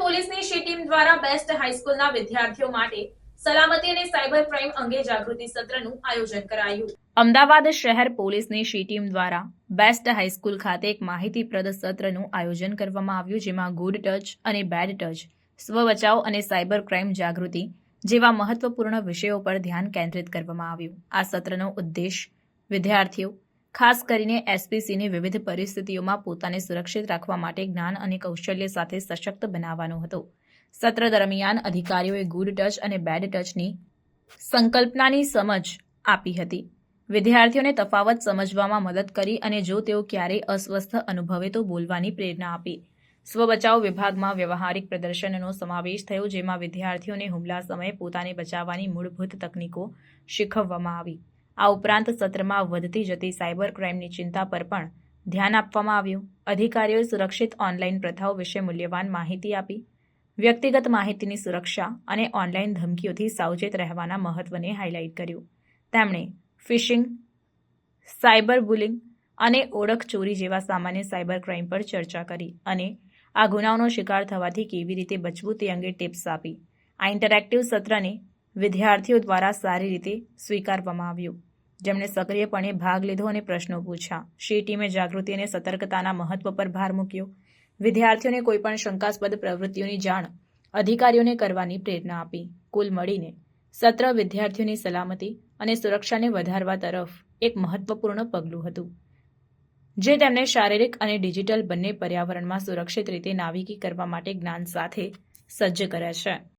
પોલીસની she team દ્વારા best હાઈસ્કૂલના વિદ્યાર્થીઓ માટે સલામતી અને સાયબર ક્રાઇમ અંગે જાગૃતિ સત્રનું આયોજન કરાયું. અમદાવાદ શહેર પોલીસની શી ટીમ દ્વારા બેસ્ટ હાઈસ્કૂલ ખાતે એક માહિતીપ્રદ સત્રનું આયોજન કરવામાં આવ્યું જેમાં ગુડ ટચ અને બેડ ટચ, સ્વ બચાવ અને સાયબર ક્રાઇમ જાગૃતિ જેવા મહત્વપૂર્ણ વિષયો પર ધ્યાન કેન્દ્રિત કરવામાં આવ્યું. આ સત્રનો ઉદ્દેશ વિદ્યાર્થીઓ ખાસ કરીને એસપીસીને વિવિધ પરિસ્થિતિઓમાં પોતાને સુરક્ષિત રાખવા માટે જ્ઞાન અને કૌશલ્ય સાથે સશક્ત બનાવવાનો હતો. સત્ર દરમિયાન અધિકારીઓએ ગુડ ટચ અને બેડ ટચની સંકલ્પનાની સમજ આપી હતી. વિદ્યાર્થીઓને તફાવત સમજવામાં મદદ કરી અને જો તેઓ ક્યારેય અસ્વસ્થ અનુભવે તો બોલવાની પ્રેરણા આપી. સ્વબચાવ વિભાગમાં વ્યવહારિક પ્રદર્શનનો સમાવેશ થયો, જેમાં વિદ્યાર્થીઓને હુમલા સમયે પોતાને બચાવવાની મૂળભૂત તકનીકો શીખવવામાં આવી. આ ઉપરાંત સત્રમાં વધતી જતી સાયબર ક્રાઇમની ચિંતા પર પણ ધ્યાન આપવામાં આવ્યું. અધિકારીઓએ સુરક્ષિત ઓનલાઈન પ્રથાઓ વિશે મૂલ્યવાન માહિતી આપી. વ્યક્તિગત માહિતીની સુરક્ષા અને ઓનલાઈન ધમકીઓથી સાવચેત રહેવાના મહત્વને હાઇલાઇટ કર્યું. તેમણે ફિશિંગ, સાયબર બુલિંગ અને ઓળખ ચોરી જેવા સામાન્ય સાયબર ક્રાઇમ પર ચર્ચા કરી અને આ ગુનાઓનો શિકાર થવાથી કેવી રીતે બચવું તે અંગે ટિપ્સ આપી. આ ઇન્ટરેક્ટિવ સત્રને વિદ્યાર્થીઓ દ્વારા સારી રીતે સ્વીકારવામાં આવ્યું. જેમણે સક્રિયપણે ભાગ લીધો અને પ્રશ્નો પૂછ્યા. શી ટીમે જાગૃતિ અને સતર્કતાના મહત્વ પર ભાર મૂક્યો? વિદ્યાર્થીઓને કોઈપણ શંકાસ્પદ પ્રવૃત્તિઓની જાણ અધિકારીઓને કરવાની પ્રેરણા આપી. કુલ મળીને સત્ર વિદ્યાર્થીઓની સલામતી અને સુરક્ષાને વધારવા તરફ એક મહત્વપૂર્ણ પગલું હતું. જે તેમને શારીરિક અને ડિજિટલ બંને પર્યાવરણમાં સુરક્ષિત રીતે નાવિકી કરવા માટે જ્ઞાન સાથે સજ્જ કરે છે.